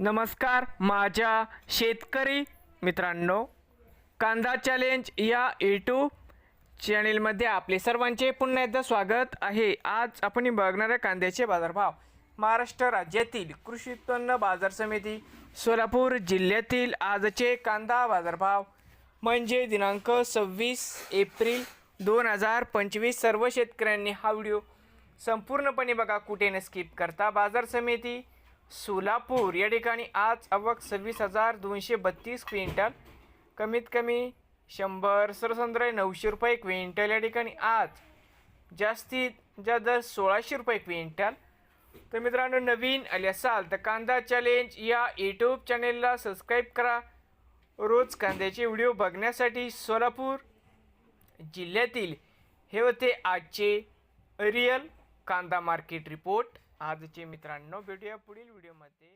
नमस्कार माझ्या शेतकरी मित्रांनो कांदा चॅलेंज या यूट्यूब चॅनेलमध्ये आपले सर्वांचे पुन्हा एकदा स्वागत आहे. आज आपण बघणाऱ्या कांद्याचे बाजारभाव. महाराष्ट्र राज्यातील कृषी उत्पन्न बाजार समिती सोलापूर जिल्ह्यातील आजचे कांदा बाजारभाव म्हणजे दिनांक सव्वीस एप्रिल दोन हजार पंचवीस. सर्व शेतकऱ्यांनी हा व्हिडिओ संपूर्णपणे बघा कुठे न स्किप करता. बाजार समिती सोलापूर या ठिकाणी आज आवक सव्वीस हजार दोनशे बत्तीस क्विंटल. कमीत कमी शंभर सरसंद्र नऊशे रुपये क्विंटल. या ठिकाणी आज जास्तीत जास्त सोळाशे रुपये क्विंटल. तर मित्रांनो नवीन आले असाल तर कांदा चॅलेंज या यूट्यूब चॅनेलला सबस्क्राईब करा. रोज कांद्याचे व्हिडिओ बघण्यासाठी सोलापूर जिल्ह्यातील हे होते आजचे रिअल कांदा मार्केट रिपोर्ट आजचे मित्रांनो भेटूया पुढील व्हिडिओमध्ये